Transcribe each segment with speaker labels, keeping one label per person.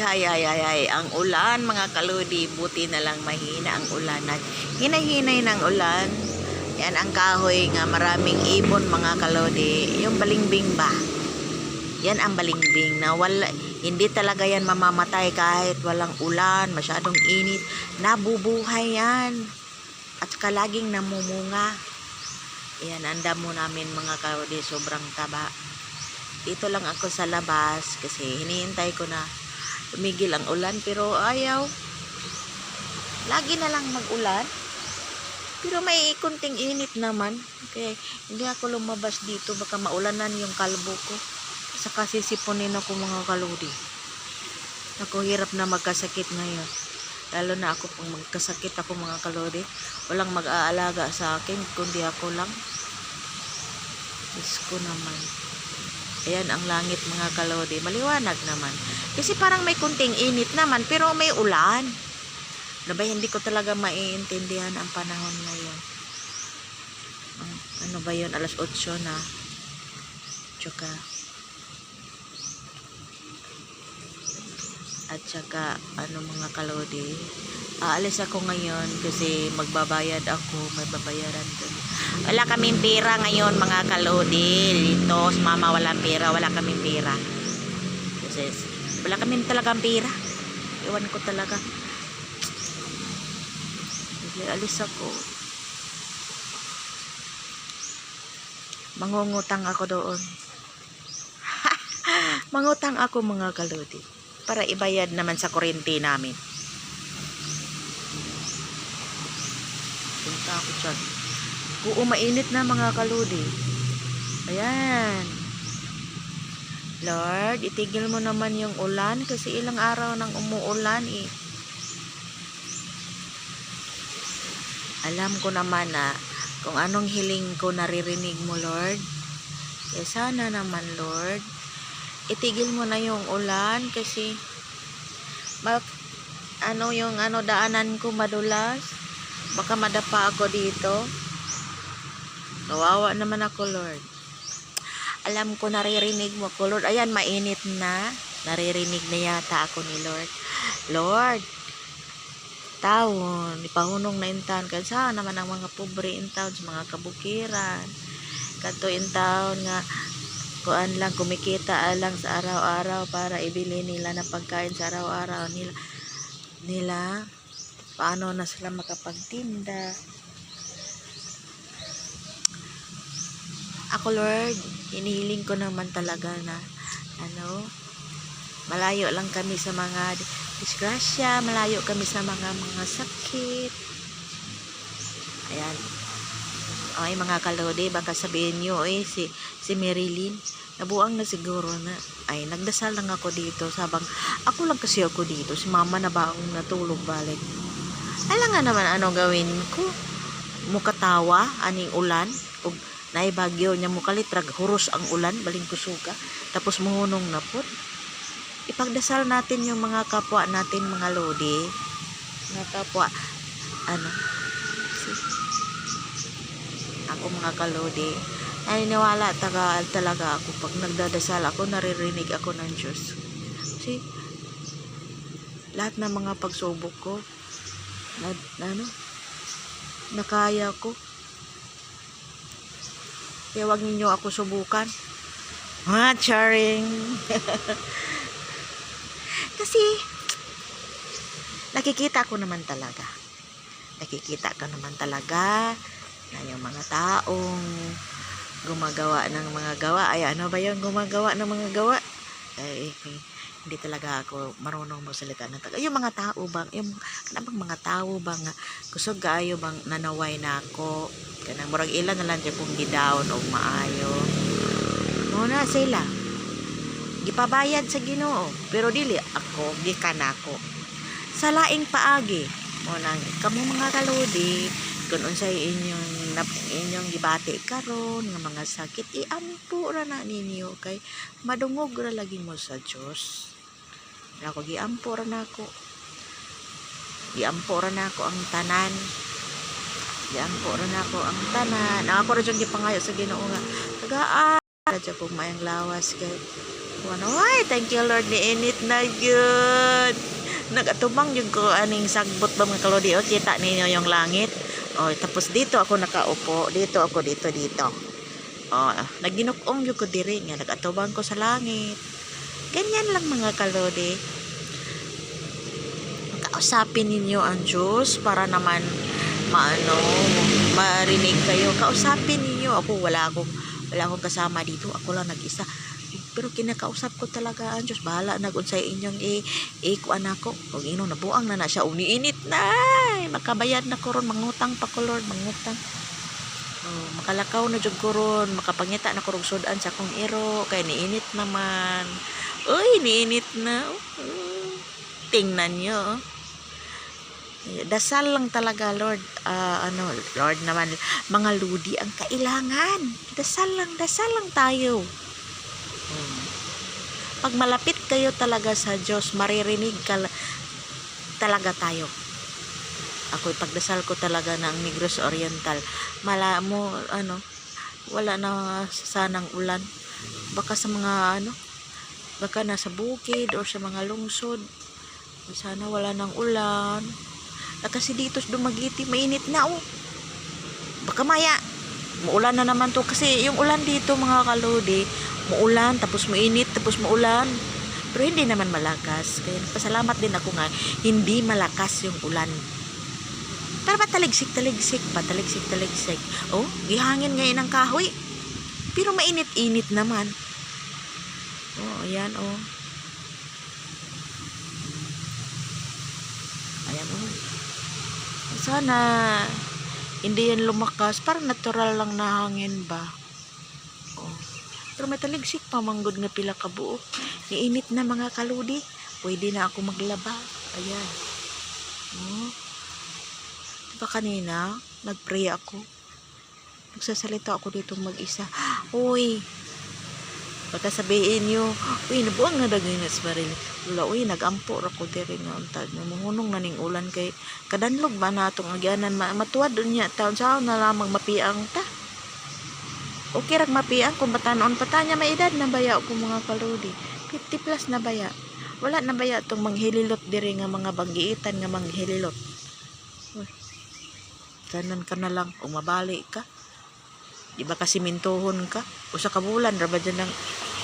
Speaker 1: hay, hay, hay, hay. Ang ulan, mga kaludi, buti na lang mahina ang ulan. At Hinay-hinay ng ulan. Yan ang kahoy nga maraming ibon, mga kaludi. Yung balingbing ba? Yan ang balingbing na wala, hindi talaga yan mamamatay kahit walang ulan, masyadong init. Nabubuhay yan. At saka laging namumunga. Yan, ang damo namin mga kaludi, sobrang taba. Dito lang ako sa labas kasi hinihintay ko na tumigil ang ulan pero ayaw. Lagi na lang mag-ulan. Pero may kunting init naman. Kaya hindi ako lumabas dito. Baka maulanan yung kalbo ko. Saka sisiponin ako mga kaludi. Ako hirap na magkasakit ngayon. Lalo na ako pag magkasakit ako mga kaludi. Walang mag-aalaga sa akin kundi ako lang. Diyos ko naman. Ayan ang langit mga kalodi. Maliwanag naman. Kasi parang may kunting init naman pero may ulan. Ano hindi ko talaga maiintindihan ang panahon ngayon. Ano ba yun? Alas 8 na. Tsaka at saka ano mga kalodi. Aalis ako ngayon kasi magbabayad ako may babayaran doon wala kaming pera ngayon mga kalodi. Dito mama walang pera wala kaming pera. Kasi wala kaming talagang pera. Iwan ko talaga. Sige, alis ako. Mangungutang ako doon. Mangutang ako mga kalodi para ibayad naman sa kuryente namin. Punta ako dyan. Oo, mainit na mga kaludi. Ayan. Lord, itigil mo naman yung ulan kasi ilang araw nang umuulan eh. Alam ko naman na kung anong hiling ko naririnig mo, Lord. Kaya sana naman, Lord, itigil mo na yung ulan kasi bak ano yung ano daanan ko madulas. Baka madapa ako dito. Kawawa naman ako Lord. Alam ko naririnig mo ko Lord. Ayan mainit na. Naririnig na yata ako ni Lord. Lord taon ipahunong na intaon kan saan naman ang mga pobre intaon mga kabukiran. Kato intaon nga kuan lang kumikita lang sa araw-araw para ibili nila ng pagkain sa araw-araw nila. Nila paano na sila makapagtinda. Ako Lord inihiling ko naman talaga na ano malayo lang kami sa mga disgrasya malayo kami sa mga mga sakit. Ayan ay mga kalode baka sabihin nyo eh si si Marilyn nabuang na siguro na. Ay nagdasal lang ako dito sabang ako lang kasi ako dito si mama na baong natulog balik? Alam nga naman ano gawin ko? Mukatawa aning ulan ug naibagyo niya mukalitrag huros ang ulan baling kusuga tapos muhunong na pod ipagdasal natin yung mga kapwa natin mga lodi. Mga kapwa ano si ako mga kalodi. Naniniwala taga, talaga ako. Pag nagdadasal ako naririnig ako ng Diyos. Kasi lahat ng mga pagsubok ko na, na ano nakaya ko. Kaya wag ninyo ako subukan. Ah charing. Kasi nakikita ko naman talaga. Nakikita ko naman talaga na yung mga taong gumagawa ng mga gawa. Ay ano ba yung gumagawa ng mga gawa? Ay hindi talaga ako marunong magsalita ng taga yung mga tao bang yung kanang mga tao bang kusog kaayo bang nanaway na ako? Kanang murag ilan na lang kung gidaon o maayo. Muna sila. Gipabayad sa Ginoo. Pero dili ako gikan ako. Sa laing paagi. Mo nang kamo mga kalodi kung unsay inyong nap, inyong gibati karon nga mga sakit iampo ra na ninyo kay madungog ra lagi mo sa Dios ako giampo ra nako giampo ra nako ang tanan giampo ra nako ang tanan ako ra jud gipangayo sa Ginoo nga tagaan ra pug mayang lawas kay Kuan, Ay, thank you Lord ni init na yun. Nagatubang yung ko aning sagbot ba mga kalodi. O, kita ninyo yung langit. O, tapos dito ako nakaupo. Dito ako, dito, dito. O, naginukom yung ko diri nga. Nagatubang ko sa langit. Ganyan lang mga kalodi. Kausapin ninyo ang Diyos para naman maano, marinig kayo. Kausapin ninyo. Ako, wala akong, wala akong kasama dito. Ako lang nag-isa pero kinakausap ko talaga ang Diyos bahala na kung sa inyong i ikuan ako. Og ino nabuang na na siya uniinit na ay, makabayad na ko ron mangutang pa ko Lord mangutang. Oh, makalakaw na jud ko ron makapangita na ko rog sudan sa akong iro kay niinit naman. Uy niinit na oh, tingnan nyo oh. dasal lang talaga Lord. Ah, ano Lord naman mga ludi ang kailangan. Dasal lang dasal lang tayo Pag malapit kayo talaga sa Diyos, maririnig ka talaga tayo. Ako pagdasal ko talaga ng Negros Oriental. Mala mo ano, wala na sanang ulan. Baka sa mga ano, baka nasa bukid or sa mga lungsod. Sana wala nang ulan. Ah, kasi dito Dumagiti, mainit na oh. Baka maya, muulan na naman to. Kasi yung ulan dito mga kalodi, muulan, tapos mainit, tapos maulan. Pero hindi naman malakas. Kaya pasalamat din ako nga, hindi malakas yung ulan. Pero pataligsik, taligsik, pataligsik, taligsik. Oh, gihangin ngayon ng kahoy. Pero mainit-init naman. Oh, ayan, oh. Ayan, oh. Sana, hindi yan lumakas. Parang natural lang na hangin ba? Pero may taligsik pa nga pila ka buo. Niinit na mga kaludi. Pwede na ako maglaba. Ayan. Oh. Diba kanina, nagpray ako. Nagsasalita ako dito mag-isa. Uy, baka sabihin nyo, uy, nabuang na dagay na sa baril. Wala, uy, nagampo ra ko diri nga untag. Mamunong na ning ulan kay kadanlog ba na itong agyanan ma matuwad niya taon sa na lamang mapiang ta. Okay rag mapiang kung batanon pa tanya may edad na baya ko mga kaludi. 50 plus na baya. Wala na baya tong manghililot diri nga mga banggiitan nga manghililot. Uy. Tanan ka na lang kung mabali ka. Di ba kasi mintohon ka? Usa ka bulan ra ba dyan ng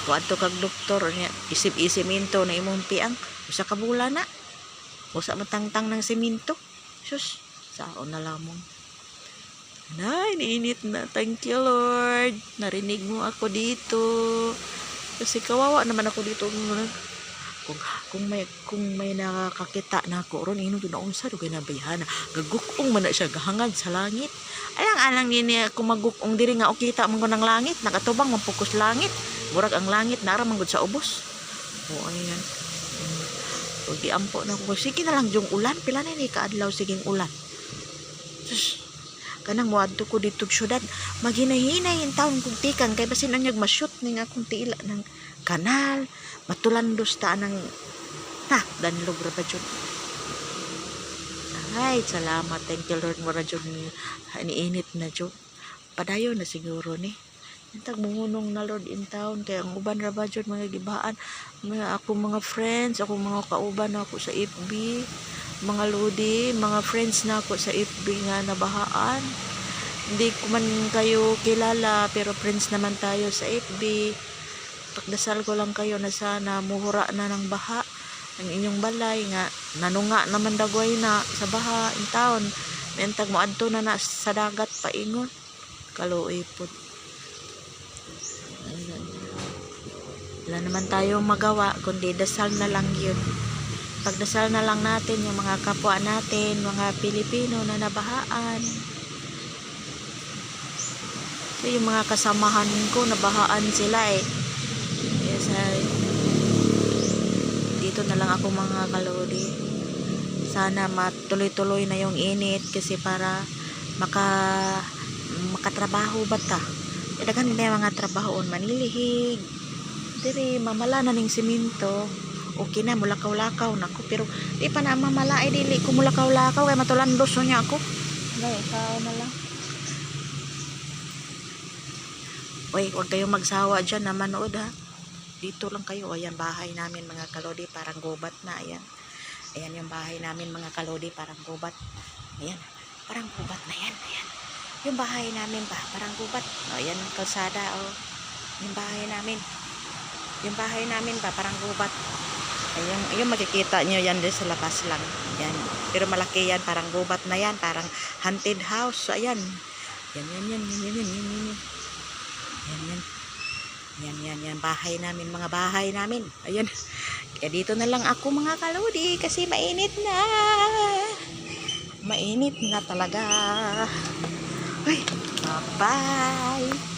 Speaker 1: kuadto kag doktor niya isip-isip minto na imong piang usa ka bulan na. Usa matangtang ng siminto. Sus, saon na lamong. Nay, niinit na. Thank you, Lord. Narinig mo ako dito. Kasi kawawa naman ako dito. Kung, kung may kung may nakakakita na ako ron ino na unsa do ginabayhan gagukong man na siya gahangad sa langit. Alang alang nini ako magukong diri nga o kita man ko ng langit nakatubang mapukus langit. Murag ang langit nara man sa ubos. O ayan. Di ampo na ko sige na lang yung ulan. Pila na ni kaadlaw siging ulan. Sus kanang moadto ko dito syudad. Maghinahinay yung taon kong tikan kay basin ang nyag masyut ning akong tila ng kanal. Matulandos ta ng ha danlog ra ba jud ay salamat. Thank you lord mura jud ni niinit na jud padayo na siguro ni. Intag mungunong na Lord in town kaya ang uban ra ba jud mga gibaan mga ako mga friends ako mga kauban ako sa FB mga lodi mga friends na ako sa FB nga nabahaan. Hindi ko man kayo kilala pero friends naman tayo sa FB pagdasal ko lang kayo na sana muhura na ng baha ang inyong balay nga nanunga naman dagway na sa baha in town. Mentag mo adto na na sa dagat paingon. Kaluoy Ayan. wala naman tayong magawa kundi dasal na lang yun pagdasal na lang natin yung mga kapwa natin mga Pilipino na nabahaan so yung mga kasamahan ko nabahaan sila eh Yes, ay. Dito na lang ako mga kalodi. Sana matuloy-tuloy na yung init kasi para maka makatrabaho ba ta? Daghan yung mga trabahoon manilihig. Diri mamala na ning simento. Okay na mulakaw-lakaw nako pero di pa na mamala ay dili ko mulakaw-lakaw kay matulandos so niya ako. Dai, ikaw na lang. Uy, huwag kayong magsawa dyan na manood ha dito lang kayo. Ayan, bahay namin mga kalodi. Parang gubat na. Ayan. Ayan yung bahay namin mga kalodi. Parang gubat. Ayan. Parang gubat na yan. Ayan. Yung bahay namin ba? Parang gubat. O, ayan kalsada. O. Yung bahay namin. Yung bahay namin ba? Parang gubat. Ayun, yung makikita nyo yan din sa labas lang. Yan. Pero malaki yan, parang gubat na yan, parang haunted house. Ayan. Yan, yan, yan, yan, yan, yan, yan, yan. Yan, yan. Yan, yan, yan. Bahay namin, mga bahay namin. Ayan. Kaya dito na lang ako mga kaludi kasi mainit na. Mainit na talaga. Uy, bye-bye.